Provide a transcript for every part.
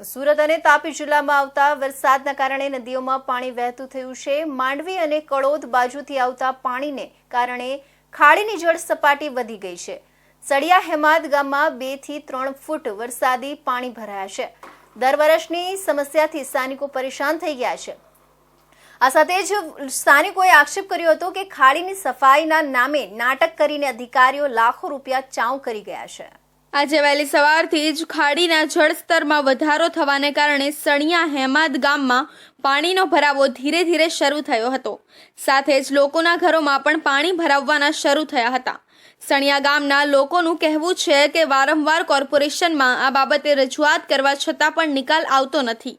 સુરત અને તાપી જિલ્લામાં આવતા વરસાદના કારણે નદીઓમાં પાણી વહેતું થયું છે. માંડવી અને કળોદ બાજુથી આવતા પાણીને કારણે ખાડીની જળ સપાટી વધી ગઈ છે. સળિયા હેમાદ ગામમાં બેથી ત્રણ ફૂટ વરસાદી પાણી ભરાયા છે. દર વર્ષની સમસ્યાથી સ્થાનિકો પરેશાન થઈ ગયા છે. આ સાથે જ સ્થાનિકોએ આક્ષેપ કર્યો હતો કે ખાડીની સફાઈના નામે નાટક કરીને અધિકારીઓ લાખો રૂપિયા ચાઉ કરી ગયા છે. આજે વહેલી સવારથી જ ખાડીના જળસ્તરમાં વધારો થવાને કારણે સણિયા હેમાદ ગામમાં પાણીનો ભરાવો ધીરે ધીરે શરૂ થયો હતો. સાથે જ લોકોના ઘરોમાં પણ પાણી ભરાવવાના શરૂ થયા હતા. સણિયા ગામના લોકોનું કહેવું છે કે વારંવાર કોર્પોરેશનમાં આ બાબતે રજૂઆત કરવા છતાં પણ નિકાલ આવતો નથી.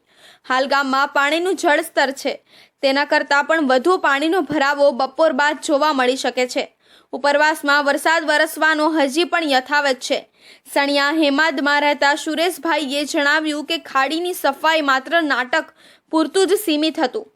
હાલ ગામમાં પાણીનું જળસ્તર છે. તેના કરતાં પણ વધુ પાણીનો ભરાવો બપોર બાદ જોવા મળી શકે છે. ઉપરવાસમાં વરસાદ વરસવાનો હજી પણ યથાવત છે. સણિયા હેમાદમાં રહેતા સુરેશભાઈએ જણાવ્યું કે ખાડીની સફાઈ માત્ર નાટક પૂરતું જ સીમિત હતું.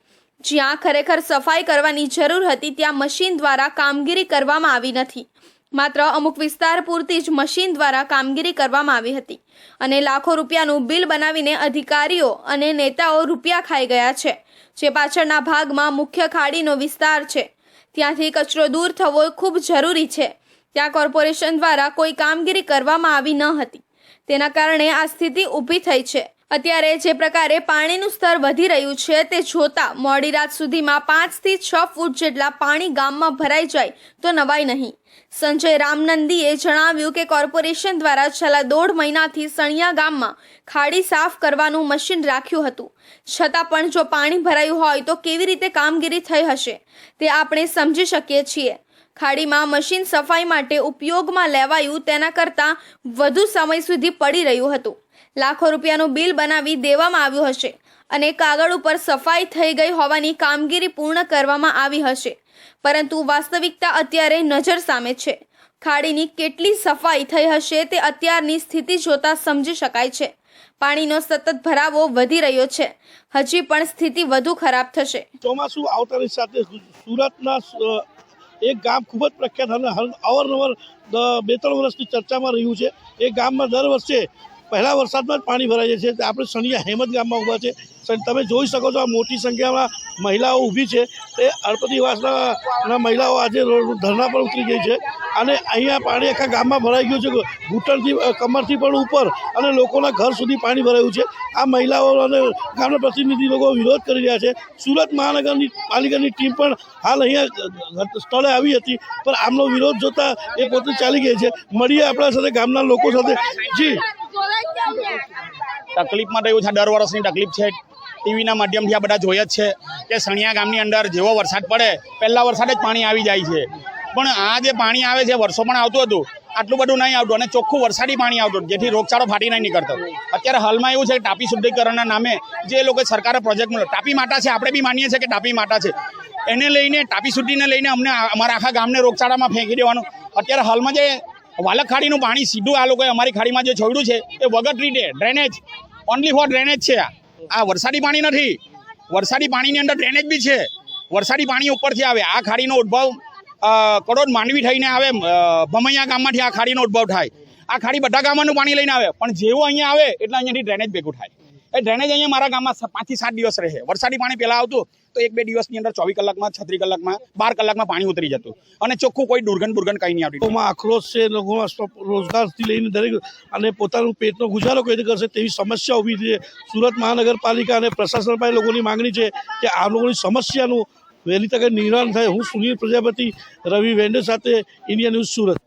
જ્યાં ખરેખર સફાઈ કરવાની જરૂર હતી, ત્યાં મશીન દ્વારા કામગીરી કરવામાં આવી નથી. માત્ર અમુક વિસ્તાર પૂરતી જ મશીન દ્વારા કામગીરી કરવામાં આવી હતી અને લાખો રૂપિયાનું બિલ બનાવીને અધિકારીઓ અને નેતાઓ રૂપિયા ખાઈ ગયા છે. જે પાછળના ભાગમાં મુખ્ય ખાડીનો વિસ્તાર છે. ત્યાંથી કચરો દૂર થવો ખૂબ જરૂરી છે. ત્યાં કોર્પોરેશન દ્વારા કોઈ કામગીરી કરવામાં આવી ન હતી. તેના કારણે આ સ્થિતિ ઊભી થઈ છે. અત્યારે જે પ્રકારે પાણીનું સ્તર વધી રહ્યું છે, તે જોતા મોડી રાત સુધીમાં પાંચથી છ ફૂટ જેટલા પાણી ગામમાં ભરાઈ જાય તો નવાય નહીં. સંજય રામનંદીએ જણાવ્યું કે કોર્પોરેશન દ્વારા છેલ્લા દોઢ મહિનાથી સણિયા ગામમાં ખાડી સાફ કરવાનું મશીન રાખ્યું હતું. છતાં પણ જો પાણી ભરાયું હોય તો કેવી રીતે કામગીરી થઈ હશે, તે આપણે સમજી શકીએ છીએ. ખાડીમાં મશીન સફાઈ માટે ઉપયોગમાં લેવાયું તેના કરતાં વધુ સમય સુધી પડી રહ્યું હતું. લાખો રૂપિયાનું બિલ બનાવી દેવામાં આવ્યું હશે અને કાગળ ઉપર સફાઈ થઈ ગઈ હોવાની કામગીરી પૂર્ણ કરવામાં આવી હશે. પરંતુ વાસ્તવિકતા અત્યારે નજર સામે છે. ખાડીની કેટલી સફાઈ થઈ હશે તે અત્યારની સ્થિતિ જોતા સમજી શકાય છે. પાણીનો સતત ભરાવો વધી રહ્યો છે. હજી પણ સ્થિતિ વધુ ખરાબ થશે. ચોમાસું આવતાની સાથે સુરતના એક ગામ ખૂબ જ પ્રખ્યાત અને અવારનવાર બે ત્રણ વર્ષની ચર્ચામાં રહ્યું છે. એ ગામમાં દર વર્ષે પહેલા વરસાદમાં જ પાણી ભરાઈ જાય છે આપણે સણિયા હેમત ગામમાં ઊભા છે. તમે જોઈ શકો છો આ મોટી સંખ્યામાં મહિલાઓ ઊભી છે. તે અડપતિવાસના મહિલાઓ આજે રોડ ધરણા પર ઉતરી ગઈ છે. અને અહીંયા પાણી આખા ગામમાં ભરાઈ ગયું છે. ઘૂંટણથી કમરથી પણ ઉપર અને લોકોના ઘર સુધી પાણી ભરાયું છે. આ મહિલાઓ અને ગામના પ્રતિનિધિ લોકો વિરોધ કરી રહ્યા છે. સુરત મહાનગરની પાલિકાની ટીમ પણ હાલ અહીંયા સ્થળે આવી હતી. પણ આમનો વિરોધ જોતા એ પોતે ચાલી ગઈ છે. મળીએ આપણા સાથે ગામના લોકો સાથે. જી. તકલીફમાં માટે એવું છે દર વર્ષની તકલીફ છે. ટીવીના માધ્યમથી આ બધા જોઈએ જ છે કે સણિયા ગામની અંદર જેવો વરસાદ પડે, પહેલાં વરસાદ જ પાણી આવી જાય છે. પણ આ જે પાણી આવે છે, વર્ષો પણ આવતું હતું, આટલું બધું નહીં આવતું અને ચોખ્ખું વરસાદી પાણી આવતું જેથી રોગચાળો ફાટી નહીં નીકળતો. અત્યારે હાલમાં એવું છે કે ટાપી શુદ્ધિકરણના નામે જે લોકો સરકારે પ્રોજેક્ટ મળ્યો ટાપી માટા છે, આપણે બી માનીએ છીએ કે ટાપી માટા છે. એને લઈને, ટાપી શુદ્ધિને લઈને અમને અમારા આખા ગામને રોગચાળામાં ફેંકી દેવાનું. અત્યારે હાલમાં જે વાલક ખાડીનું પાણી સીધું આ લોકોએ અમારી ખાડીમાં જે છોડ્યું છે, એ વગર રીતે ડ્રેનેજ ઓનલી ફોર ડ્રેનેજ છે આ. આ વરસાદી પાણી નથી. વરસાદી પાણીની અંદર ડ્રેનેજ બી છે. વરસાદી પાણી ઉપરથી આવે. આ ખાડીનો ઉદ્ભવ કરોડ માંડવી થઈને આવે ભમૈયા ગામમાંથી આ ખાડીનો ઉદ્ભવ થાય. આ ખાડી બધા ગામોનું પાણી લઈને આવે. પણ જેવું અહીંયા આવે, એટલે અહીંયાથી ડ્રેનેજ ભેગું થાય. એ ડ્રેનેજ અહીંયા મારા ગામમાં પાંચથી સાત દિવસ રહે વરસાદી પાણી પહેલાં આવતું તો એક બે દિવસની અંદર ચોવીસ કલાકમાં, છત્રીસ કલાકમાં, બાર કલાકમાં પાણી ઉતરી જતું. અને ચોખ્ખું કોઈ દુર્ગંધ દુર્ગંધ કંઈ નહીં આવતી. આક્રોશ છે, લોકોમાં રોજગારથી લઈને દરેક અને પોતાનું પેટનો ગુજારો કઈ રીતે કરશે તેવી સમસ્યા ઊભી છે. સુરત મહાનગરપાલિકા અને પ્રશાસન પાસે લોકોની માંગણી છે કે આ લોકોની સમસ્યાનું વહેલી તકે નિવારણ થાય. હું સુનિલ પ્રજાપતિ, રવિ વેન્ડર સાથે ઇન્ડિયા ન્યૂઝ સુરત.